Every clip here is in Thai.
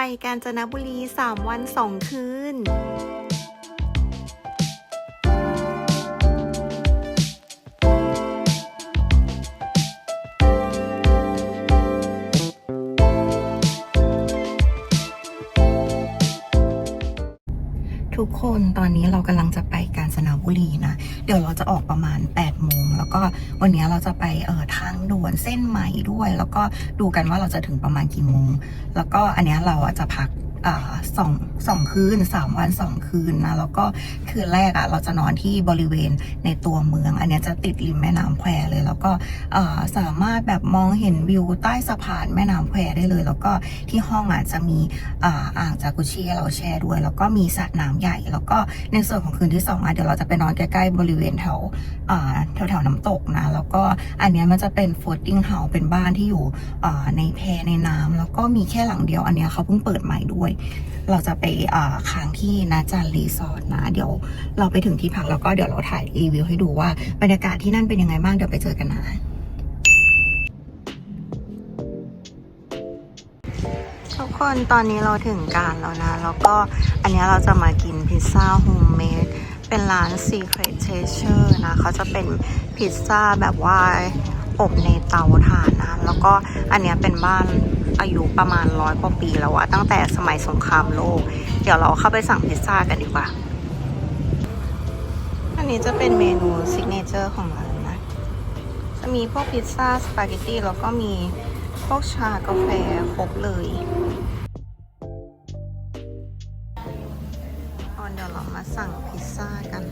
ไปกาญจนบุรี 3 วัน 2 คืนทุกคนตอนนี้เรากำลังจะไป บุรีนะ เดี๋ยวเราจะออกประมาณ8โมงแล้วก็วันนี้เราจะไปเอ่อทางด่วนเส้นใหม่ด้วย แล้วก็ดูกันว่าเราจะถึงประมาณกี่โมง แล้วก็อันนี้เราจะพัก สองสองคืนสามวันสองคืนนะแล้วก็คืนแรกอะเราจะนอนที่บริเวณในตัวเมือง อันนี้จะติดริมแม่น้ำแควเลย แล้วก็สามารถแบบมองเห็นวิวใต้สะพานแม่น้ำแควได้เลย แล้วก็ที่ห้องอะจะมีอ่าอางจากุชิเราแช่ด้วย แล้วก็มีสระน้ำใหญ่ แล้วก็ในส่วนของคืนที่สองอะเดี๋ยวเราจะไปนอนใกล้ๆบริเวณแถวอ่าแถวแถวๆน้ำตกนะแล้วก็อันนี้มันจะเป็น floating house เป็นบ้านที่อยู่อ่าในแพในน้ำแล้วก็มีแค่หลังเดียวอันนี้เขาเพิ่งเปิดใหม่ด้วยเราจะไปค้างที่นาจารรีสอร์ทนะ เดี๋ยวเราไปถึงที่พักแล้วก็เดี๋ยวเราถ่ายรีวิวให้ดูว่าบรรยากาศที่นั่นเป็นยังไงบ้างเดี๋ยวไปเจอกันนะทุกคนตอนนี้เราถึงการแล้วนะ แล้วก็อันนี้เราจะมากินพิซซ่าโฮมเมดเป็นร้าน Secret Treasure นะเขาจะเป็นพิซซ่าแบบว่าอบในเตาถ่านนะ แล้วก็อันนี้เป็นบ้าน อายุประมาณร้อยกว่าปีแล้วอะตั้งแต่สมัยสงครามโลก เดี๋ยวเราเข้าไปสั่งพิซซ่ากันดีกว่า อันนี้จะเป็นเมนูซิกเนเจอร์ของร้านนะ จะมีพวกพิซซ่าสปาเกตตี้แล้วก็มีพวกชากาแฟครบเลยตอนเดี๋ยวเรามาสั่งพิซซ่ากัน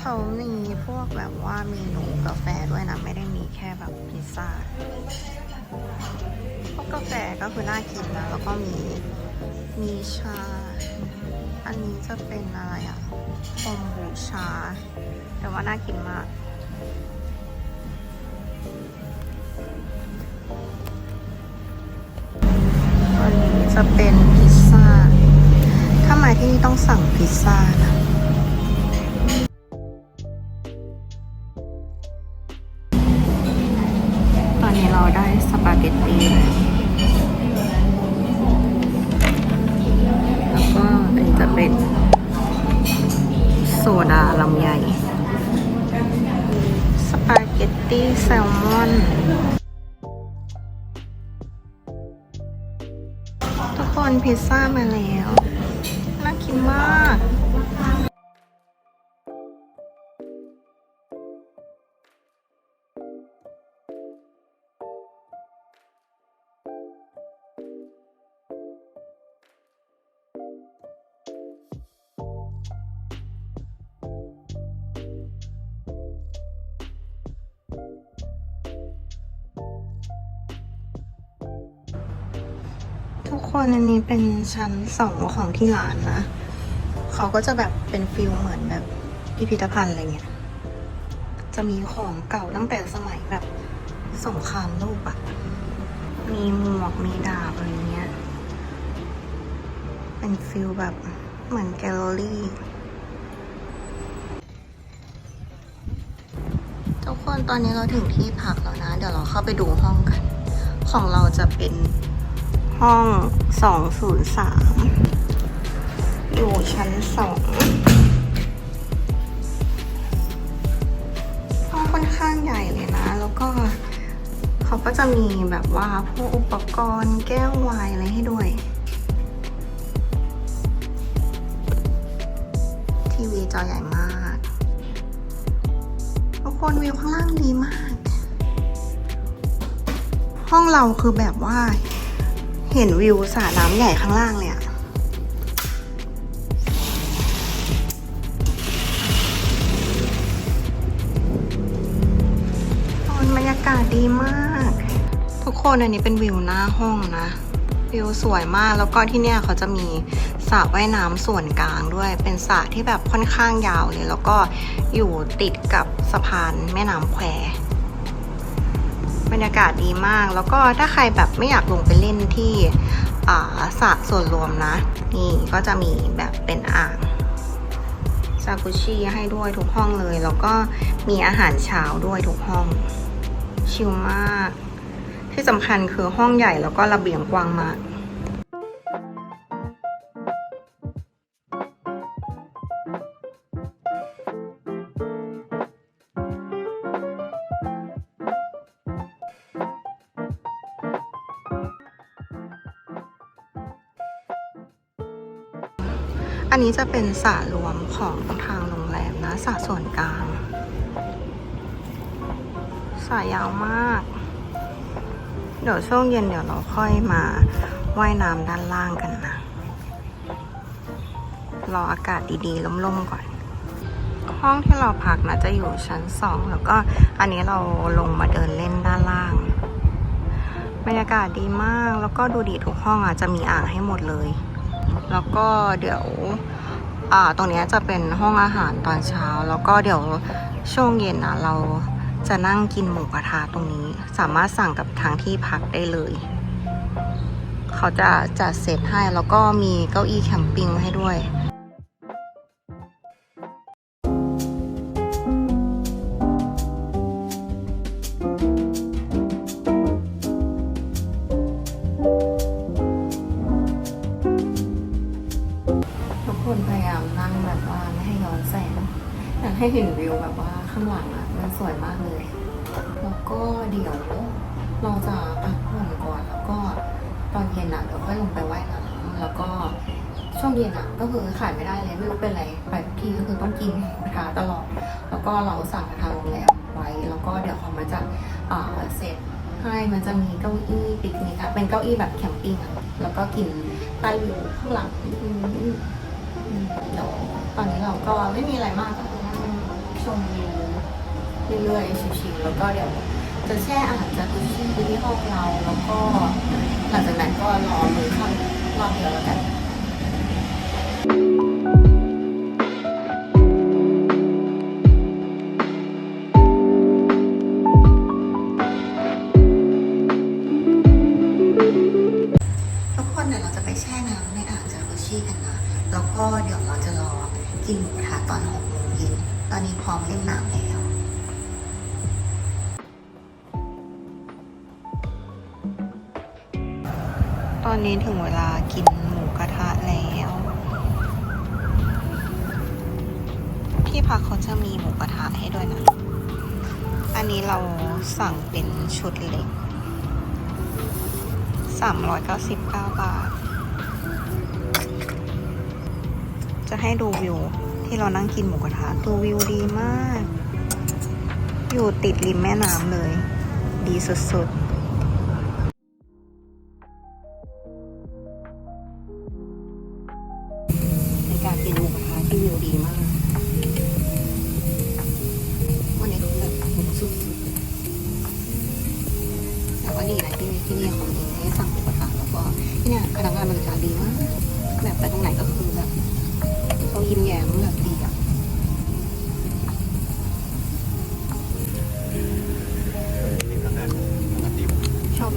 เขามีพวกแบบว่าเมนูกาแฟด้วยนะ ไม่ได้มีแค่แบบพิซซ่า พวกกาแฟก็คือน่ากินนะ แล้วก็มี มีชา อันนี้จะเป็นอะไรอะคอมบูชา แต่ว่าน่ากินมากอันนี้จะเป็นพิซซ่า ถ้ามาที่นี่ต้องสั่งพิซซ่านะ ทุกคนอันนี้เป็นชั้นสองของที่ร้านนะ เขาก็จะแบบเป็นฟิลเหมือนแบบพิพิธภัณฑ์อะไรเงี้ย จะมีของเก่าตั้งแต่สมัยแบบสงครามโลกอะมีหมวกมีดาบอะไรเงี้ย เป็นฟิลแบบเหมือนแกลเลอรี่ ทุกคนตอนนี้เราถึงที่พักแล้วนะ เดี๋ยวเราเข้าไปดูห้องกัน ของเราจะเป็น ห้อง 203 อยู่ชั้น2ห้องค่อนข้างใหญ่เลยนะ แล้วก็เขาก็จะมีแบบว่าพวกอุปกรณ์แก้ววน์อะไรให้ด้วย ทีวีจอใหญ่มากทุกคนวิวข้างล่างดีมาก ห้องเราคือแบบว่า เห็นวิวสระน้ำใหญ่ข้างล่างเลยอะตอนบรรยากาศดีมาก ทุกคนอันนี้เป็นวิวหน้าห้องนะ วิวสวยมากแล้วก็ที่เนี่ยเขาจะมีสระว่ายน้ำส่วนกลางด้วย เป็นสระที่แบบค่อนข้างยาวเลย แล้วก็อยู่ติดกับสะพานแม่น้ำแคว บรรยากาศดีมาก แล้วก็ถ้าใครแบบไม่อยากลงไปเล่นที่อาสระส่วนรวมนะ นี่ก็จะมีแบบเป็นอ่างซากุชิให้ด้วยทุกห้องเลย แล้วก็มีอาหารเช้าด้วยทุกห้อง ชิลมาก ที่สำคัญคือห้องใหญ่แล้วก็ระเบียงกว้างมาก อันนี้จะเป็นสระรวมของทางโรงแรมนะสระส่วนกลางสระยาวมาก เดี๋ยวช่วงเย็นเดี๋ยวเราค่อยมาว่ายน้ำด้านล่างกันนะ รออากาศดีๆล่มๆก่อน ห้องที่เราพักนะจะอยู่ชั้นสองแล้วก็อันนี้เราลงมาเดินเล่นด้านล่าง บรรยากาศดีมากแล้วก็ดูดีทุกห้องอะจะมีอ่างให้หมดเลย แล้วก็เดี๋ยวอ่าตรงนี้จะเป็นห้องอาหารตอนเช้า แล้วก็เดี๋ยวช่วงเย็นนะเราจะนั่งกินหมูกระทะตรงนี้ สามารถสั่งกับทางที่พักได้เลย เขาจะจัดเซตให้แล้วก็มีเก้าอี้แคมปิ้งให้ด้วย เห็นวิวแบบว่าข้างหลังอะมันสวยมากเลย แล้วก็เดี๋ยวเราจะพักผ่อนก่อนแล้วก็ตอนเย็นอะเดี๋ยวค่อยลงไปว่ายน้ำแล้วก็ช่วงเย็นอะก็คือขายไม่ได้เลยไม่รู้เป็นไรไปที่ก็คือต้องกินกระทะตลอด แล้วก็เราสั่งกระทะโรงแรมไว้ แล้วก็เดี๋ยวเขามาจะอ่าเสร็จให้มันจะมีเก้าอี้ปิกนิกอะเป็นเก้าอี้แบบแคมปิ้งอะแล้วก็กินใต้วิวข้างหลังเดี๋ยวตอนนี้เราก็ไม่มีอะไรมาก ชมวิวเรื่อยๆชิวๆแล้วก็เดี๋ยวจะแช่อาหารจากุชิที่ห้องเราแล้วก็หลังจากนั้นก็รอมือค่ำรอบเดียวแล้วกันทุ มีหมูกระทะให้ด้วยนะ อันนี้เราสั่งเป็นชุดเล็ก 399 บาท จะให้ดูวิวที่เรานั่งกินหมูกระทะดูวิวดีมาก อยู่ติดริมแม่น้ำเลย ดีสุดๆ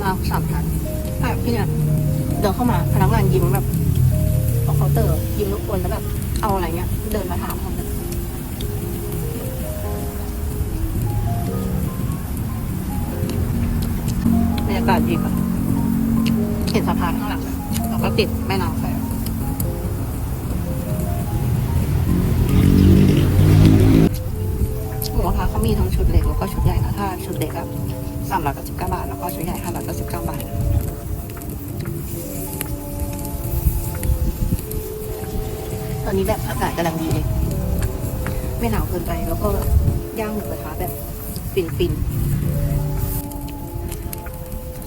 มาสามพันแบบที่เนี่ยเดินเข้ามาพนักงานยิ้มแบบเอาเคาน์เตอร์ยิ้มทุกคนแล้วแบบเอาอะไรเงี้ย เดินมาถามเขาเลยบรรยากาศดีป่ะเห็นสะพานข้างหลังแล้วก็ติดแม่น้ำแฝงหมูกระทะเขามีทั้งชุดเล็กแล้วก็ชุดใหญ่นะถ้าชุดเล็กอะสามร้อยเก้าสิบเก้า นี้แบบอากาศกำลังดีเลย ไม่หนาวเกินไปแล้วก็ย่างหมูกระทะแบบฟินฟินๆ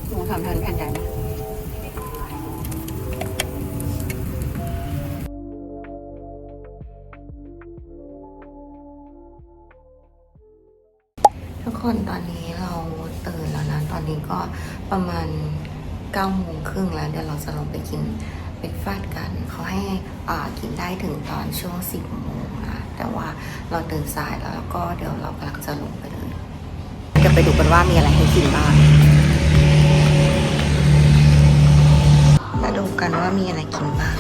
หมูสามชั้นแผ่นใหญ่นะทุกคนตอนนี้เราตื่นแล้วนะ ตอนนี้ก็ประมาณ9ก้าโมงครึ่งแล้ว เดี๋ยวเราจะลงไปกิน เป็นฟาดกัน เขาให้กินได้ถึงตอนช่วงสิบโมงนะแต่ว่าเราตื่นสายแล้วแล้วก็เดี๋ยวเรากำลังจะลงไปเลยเดี๋ยวไปดูกันว่ามีอะไรให้กินบ้างมาดูกันว่ามีอะไรกินบ้าง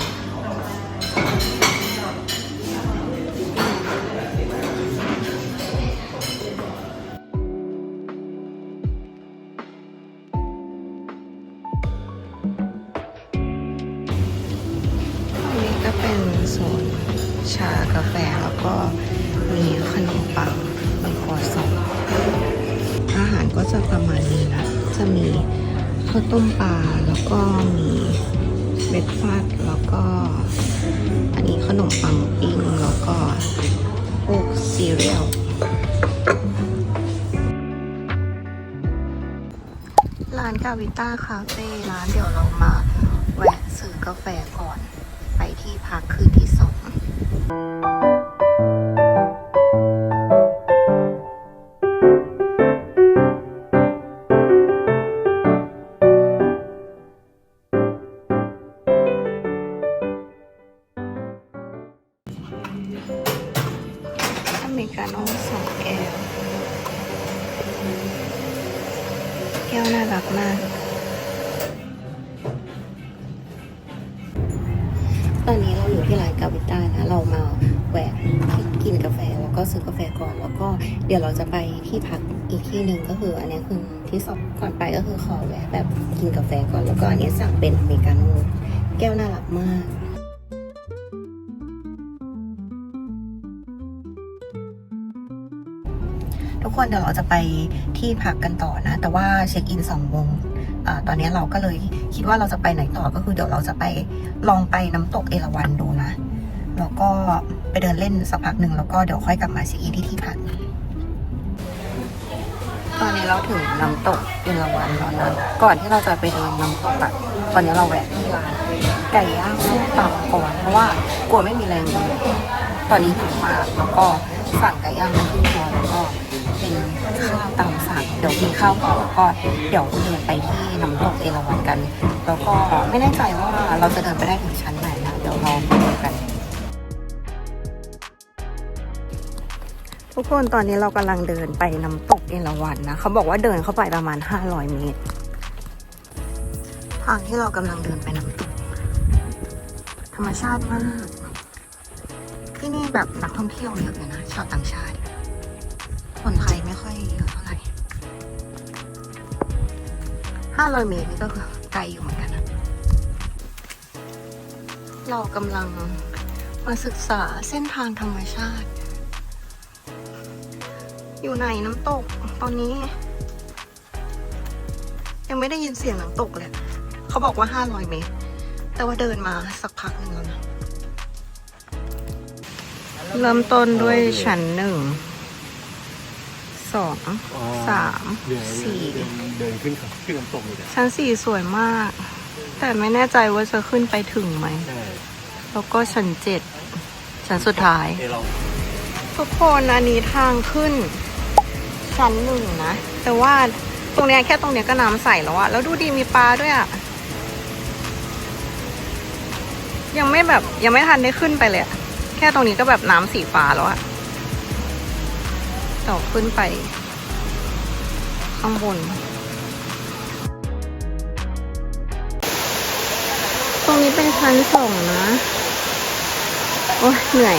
โซนชากาแฟแล้วก็มีขนมปังมีครัวซองอาหารก็จะประมาณนี้นะ จะมีข้าวต้มปลาแล้วก็มีเบรดฟาสแล้วก็อันนี้ขนมปังปิ้งแล้วก็พวกซีเรียลร้านกาวิต้าคาเฟ่ร้านเดี๋ยวเรามาแวะซื้อกาแฟก่อน ไปที่พักคืนที่สอง อ ดี๋ยวเราจะไปที่พักอีกที่หนึ่งก็คือ อันนี้คือที่สองก่อนไปก็คือขอแวะแบบกินกาแฟก่อนแล้วก็อันนี้สั่งเป็นอเมริกาโน่แก้วน่ารักมากทุกคนเดี๋ยวเราจะไปที่พักกันต่อนะ แต่ว่าเช็คอินสองโมงอตอนนี้เราก็เลยคิดว่าเราจะไปไหนต่อก็คือเดี๋ยวเราจะไปลองไปน้ำตกเอราวัณดูนะ แล้วก็ไปเดินเล่นสักพักหนึ่งแล้วก็เดี๋ยวค่อยกลับมาเช็คอินที่ที่พัก ตอนนี้เราถึงน้ำตกเอราวัณแล้วนะก่อนที่เราจะไปเดินน้ำตกอะตอนนี้เราแวะที่ร้านไก่ย่างส้มตำก่อนเพราะว่ากลัวไม่มีแรงเลยตอนนี้หิวมากแล้วก็สั่งไก่ย่างมาขึ้นครัวแล้วก็เป็นข้าวตามสั่งเดี๋ยวกินข้าวก่อนแล้วก็เดี๋ยวเดินไปที่น้ำตกเอราวัณกัน แล้วก็ไม่แน่ใจว่าเราจะเดินไปได้ถึงชั้นไหนนะเดี๋ยวลอง ทุกคนตอนนี้เรากำลังเดินไปน้ำตกเอราวัณนะ เขาบอกว่าเดินเข้าไปประมาณ 500 เมตร ทางที่เรากำลังเดินไปน้ำตก ธรรมชาติมาก ที่นี่แบบนักท่องเที่ยวเยอะเลยนะ ชาวต่างชาติ คนไทยไม่ค่อยเยอะเท่าไหร่ 500 เมตรนี่ก็ไกลอยู่เหมือนกันนะเรากำลังมาศึกษาเส้นทางธรรมชาติ อยู่ไหนน้ำตกตอนนี้ ยังไม่ได้ยินเสียงน้ำตกเลย เขาบอกว่า500เมตร แต่ว่าเดินมาสักพักหนึ่งแล้วนะ เริ่มต้นด้วยชั้นหนึ่ง สอง สาม สี่ เดินขึ้นเขาขึ้นน้ำตกเลยเนี่ยชั้นสี่สวยมาก แต่ไม่แน่ใจว่าจะขึ้นไปถึงไหมใช่แล้วก็ชั้นเจ็ดชั้นสุดท้ายเอเราทุกคนอันนี้ทางขึ้น ชั้นหนึ่งนะ แต่ว่าตรงเนี้ยแค่ตรงเนี้ยก็น้ำใสแล้วอะแล้วดูดีมีปลาด้วยอะยังไม่แบบยังไม่ทันได้ขึ้นไปเลยอะแค่ตรงนี้ก็แบบน้ำสีฟ้าแล้วอะต่อขึ้นไป ข้างบน ตรงนี้เป็นชั้นสองนะ โอ้ยเหนื่อย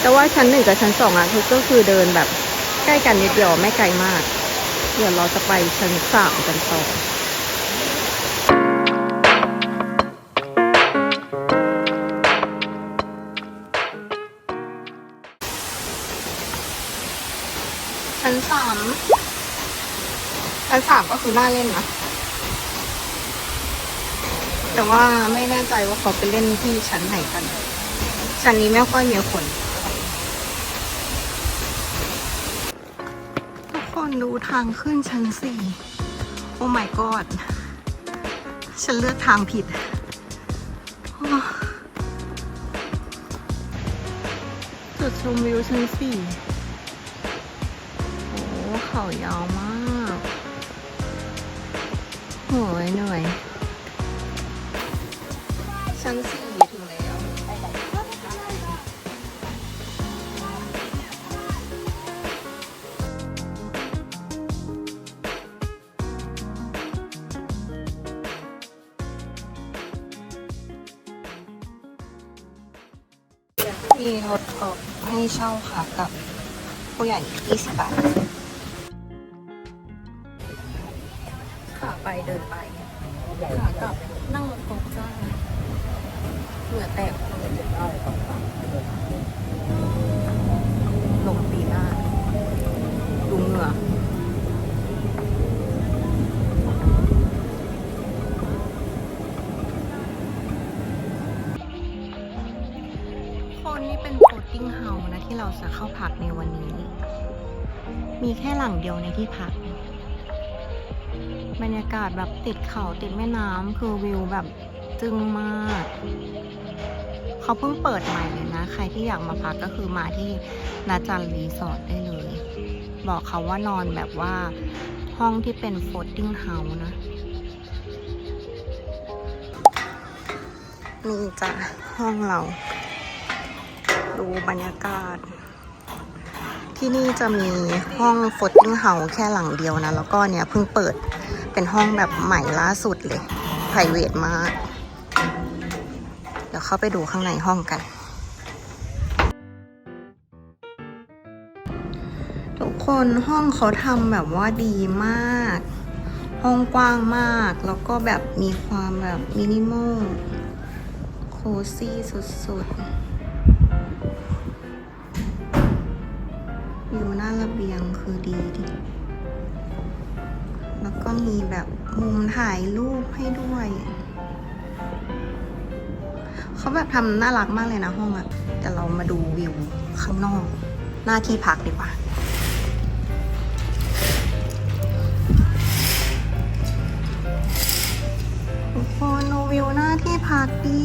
แต่ว่าชั้นหนึ่งกับชั้นสองอะทุกก็คือเดินแบบ ใกล้กันนิดเดียวไม่ไกลมาก เดี๋ยวเราจะไปชั้นสามกันต่อชั้นสามชั้นสามก็คือน่าเล่นนะ แต่ว่าไม่แน่ใจว่าเขาไปเล่นที่ชั้นไหนกัน ชั้นนี้ไม่ค่อยมีคน ทุกคนดูทางขึ้นชั้นสี่โอ้ my god ฉันเลือกทางผิดโอ้จุดชมวิวชั้นสี่โอ้เขายาวมากโหยเหนื่อยชั้นสี่ นี่เช่าค่ะกับผู้ใหญ่ 20 บาทขาไปเดินไปขากลับนั่งรถโฟล์กจ้าเหงื่อแตกลงปีหน้าดูเหงื่อคนนี่เป็น ติ้งเฮาส์นะที่เราจะเข้าพักในวันนี้ มีแค่หลังเดียวในที่พัก บรรยากาศแบบติดเขาติดแม่น้ำคือวิวแบบจึงมาก เขาเพิ่งเปิดใหม่เลยนะ ใครที่อยากมาพักก็คือมาที่นาจันรีสอร์ทได้เลย บอกเขาว่านอนแบบว่าห้องที่เป็นโฟตติ้งเฮาส์นะนี่จ้ะห้องเรา ดูบรรยากาศ ที่นี่จะมีห้องโฟตติ้งเฮาแค่หลังเดียวนะ แล้วก็เนี่ยเพิ่งเปิดเป็นห้องแบบใหม่ล่าสุดเลยไพรเวทมาก เดี๋ยวเข้าไปดูข้างในห้องกัน ทุกคนห้องเขาทำแบบว่าดีมาก ห้องกว้างมาก แล้วก็แบบมีความแบบมินิมอลโคซี่สุดๆ น้าระเบียงคือดีดิ แล้วก็มีแบบมุมถ่ายรูปให้ด้วย เขาแบบทำน่ารักมากเลยนะห้องอะแต่เรามาดูวิวข้างนอก หน้าที่พักดีกว่าทุกคนดูวิวหน้าที่พักดี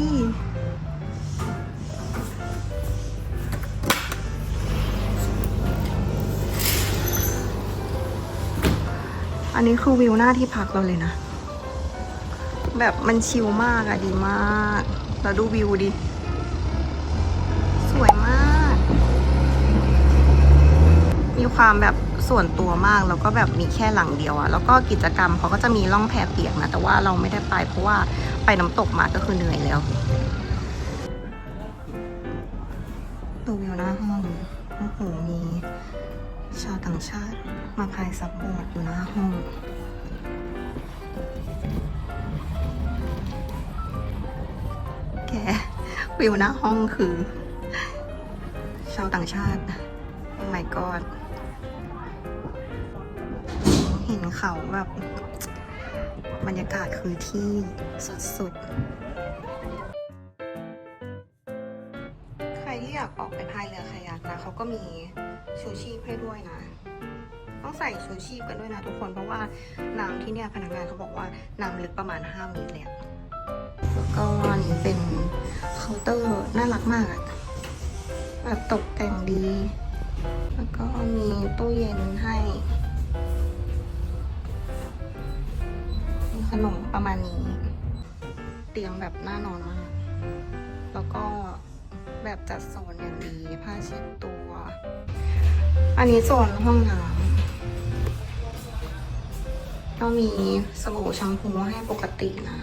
อันนี้คือวิวหน้าที่พักเราเลยนะ แบบมันชิลมากอะดีมากแล้วดูวิวดิ สวยมาก มีความแบบส่วนตัวมากแล้วก็แบบมีแค่หลังเดียวอะแล้วก็กิจกรรมเขาก็จะมีล่องแพเปียกนะ แต่ว่าเราไม่ได้ไปเพราะว่าไปน้ำตกมาก็คือเหนื่อยแล้วดูวิวหน้าห้องโอ้โหมี ชาวต่างชาติมาพายซับบอร์ดอยู่หน้าห้องแกวิวหน้าห้องคือ ชาวต่างชาติ โอ้ my god เห็นเขาแบบ บรรยากาศคือที่สุดๆ ใครที่อยากออกไปพายเรือคายักนะเขาก็มี ชูชีพให้ด้วยนะ ต้องใส่ชูชีพกันด้วยนะทุกคนเพราะว่าน้ำที่เนี่ยพนักงานเขาบอกว่าน้ำลึกประมาณ5เมตรเลยแล้วก็อันนี้เป็นเคาน์เตอร์น่ารักมากอะแบบตกแต่งดี แล้วก็มีตู้เย็นให้มีขนมประมาณนี้ เตียงแบบน่านอนมาก แล้วก็แบบจัดโซนอย่างดีผ้าเช็ดตัว อันนี้โซนห้องน้ำก็มีสบู่แชมพูให้ปกตินะ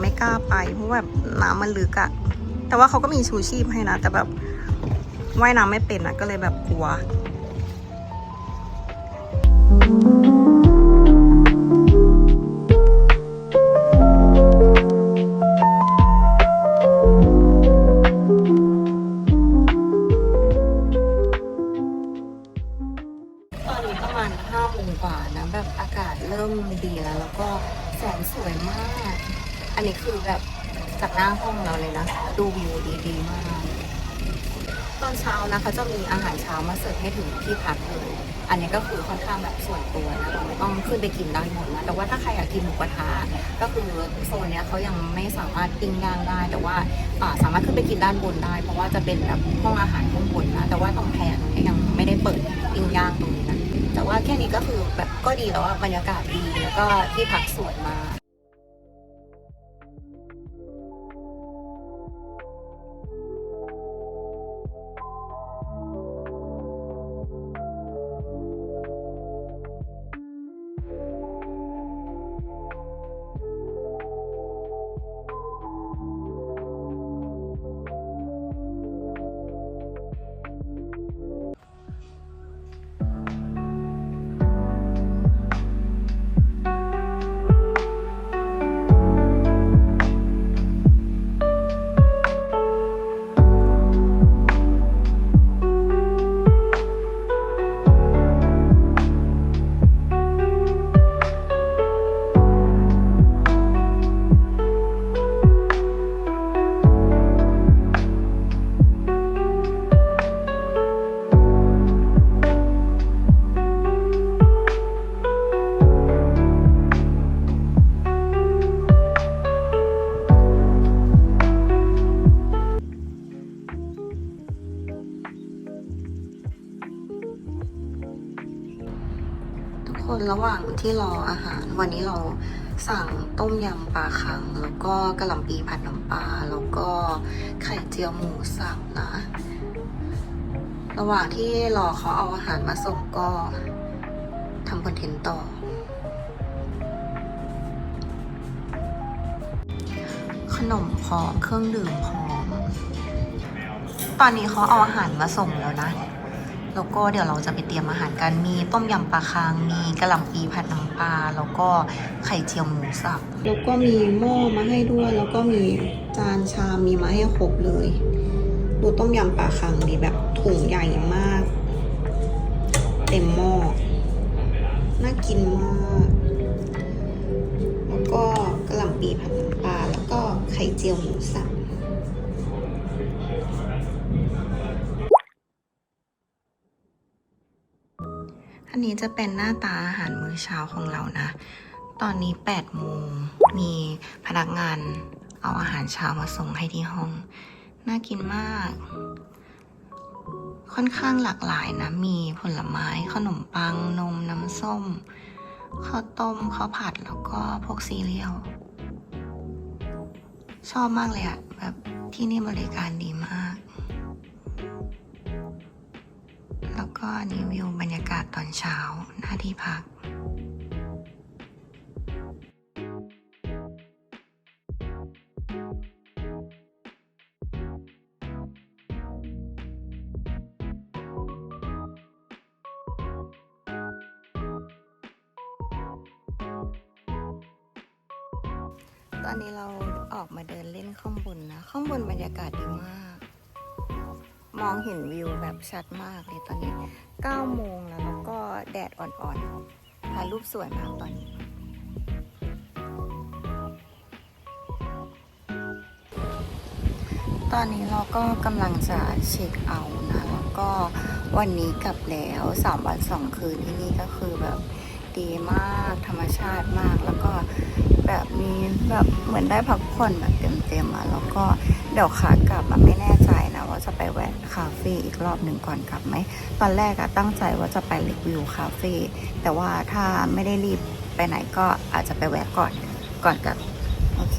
ไม่กล้าไปเพราะแบบน้ำมันลึกอะแต่ว่าเขาก็มีชูชีพให้นะ แต่แบบว่ายน้ำไม่เป็นอะก็เลยแบบกลัวต หน้าห้องเราเลยนะดูวิวดีๆมากตอนเช้านะเขาจะมีอาหารเช้ามาเสิร์ฟให้ถึงที่พักเลยอันนี้ก็คือค่อนข้างแบบส่วนตัวนะเราไม่ต้องขึ้นไปกินด้านบนนะแต่ว่าถ้าใครอยากกินหมูกระทะก็คือโซนเนี้ยเขายังไม่สามารถปิ้งย่างได้ แต่ว่าอ่าสามารถขึ้นไปกินด้านบนได้ เพราะว่าจะเป็นแบบห้องอาหารข้างบนนะแต่ว่าตรงแพรตรงยังไม่ได้เปิดปิ้งย่างตรงนี้นะแต่ว่าแค่นี้ก็คือแบบก็ดีแล้วบรรยากาศดีแล้วก็ที่พักสวยมาก ระหว่างที่รอเขาเอาอาหารมาส่งก็ทำคอนเทนต์ต่อ ขนมพร้อมเครื่องดื่มพร้อม ตอนนี้เขาเอาอาหารมาส่งแล้วนะ แล้วก็เดี๋ยวเราจะไปเตรียมอาหารกัน มีต้มยำปลาคาง มีกะหล่ำปีผัดน้ำปลา แล้วก็ไข่เจียวหมูสับ แล้วก็มีหม้อมาให้ด้วย แล้วก็มีจานชามมีมาให้ครบเลย ดูต้มยำปลาคังดีแบบถุงใหญ่มาก เต็มหม้อ น่ากินมาก แล้วก็กระหล่ำปีผัดน้ำปลา แล้วก็ไข่เจียวหมูสับอันนี้จะเป็นหน้าตาอาหารมื้อเช้าของเรานะ ตอนนี้8โมงมีพนักงานเอาอาหารเช้ามาส่งให้ที่ห้อง น่ากินมาก ค่อนข้างหลากหลายนะ มีผลไม้ขนมปัง นมน้ำส้ม ข้าวต้มข้าวผัดแล้วก็พวกซีเรียล ชอบมากเลยอะแบบที่นี่บริการดีมาก แล้วก็นนี้วิวบรรยากาศตอนเช้าหน้าที่พัก ตอนนี้เราออกมาเดินเล่นข้างบนนะ ข้างบนบรรยากาศดีมาก มองเห็นวิวแบบชัดมากเลยตอนนี้9โมงแล้วแล้วก็แดดอ่อนๆถ่ายรูปสวยมากตอนนี้ตอนนี้เราก็กำลังจะเช็คเอาท์นะแล้วก็วันนี้กลับแล้ว3วัน2คืนที่นี่ก็คือแบบดีมากธรรมชาติมากแล้วก็ แบบมีแบบเหมือนได้พักผ่อนแบบเต็มๆอะแล้วก็เดี๋ยวขากลับอะไม่แน่ใจนะว่าจะไปแวะคาเฟ่อีกรอบหนึ่งก่อนกลับไหมตอนแรกอะตั้งใจว่าจะไปรีวิวคาเฟ่แต่ว่าถ้าไม่ได้รีบไปไหนก็อาจจะไปแวะก่อนก่อนกลับโอเค